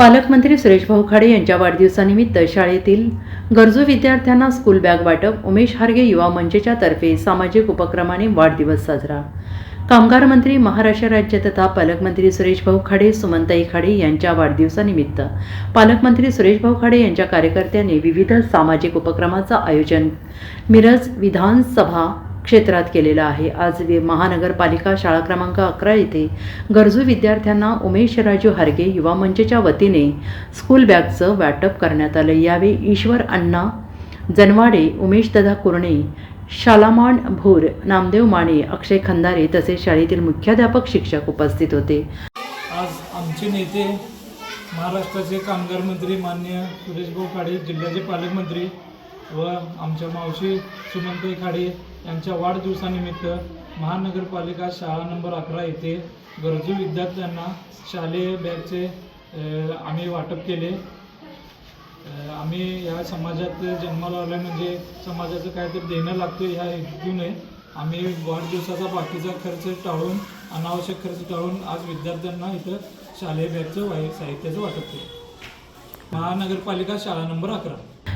पालकमंत्री सुरेशभाऊ खाडे यांच्या वाढदिवसानिमित्त शाळेतील गरजू विद्यार्थ्यांना स्कूल बॅग वाटप उमेश हार्गे युवा मंचच्या तर्फे सामाजिक उपक्रमाने वाढदिवस साजरा. कामगार मंत्री महाराष्ट्र राज्य तथा पालकमंत्री सुरेशभाऊ खाडे सुमंताई खाडे यांच्या वाढदिवसानिमित्त पालकमंत्री सुरेशभाऊ खाडे यांच्या कार्यकर्त्यांनी विविध सामाजिक उपक्रमाचं आयोजन मिरज विधानसभा क्षेत्रात केलेलं आहे. आज महानगरपालिका शाळा क्रमांक अकरा येथे गरजू विद्यार्थ्यांना उमेश राजू युवा मंचच्या वतीने स्कूल बॅगचं वाटप करण्यात आलं. यावेळी ईश्वर अण्णा जनवाडे उमेश दादा कुर्णे शालामान भोर नामदेव माने अक्षय खंदारे तसेच शाळेतील मुख्याध्यापक शिक्षक उपस्थित होते. आज आमचे नेते महाराष्ट्राचे कामगार मंत्री मान्य सुरेशभाऊ काळे जिल्ह्याचे पालकमंत्री व आमच्या मावशी सुमंताई खाडे यांच्या वाढदिवसानिमित्त महानगरपालिका शाळा नंबर अकरा येथे गरजू विद्यार्थ्यांना शालेय बॅगचे आम्ही वाटप केले. आम्ही या समाजात जन्माला आलो म्हणजे समाजाचं काहीतरी देणं लागतं ह्या हेतूने आम्ही वाढदिवसाचा बाकीचा खर्च टाळून अनावश्यक खर्च टाळून आज विद्यार्थ्यांना इथं शालेय बॅगचं वाय साहित्याचं वाटप केलं. महानगरपालिका शाळा नंबर अकरा.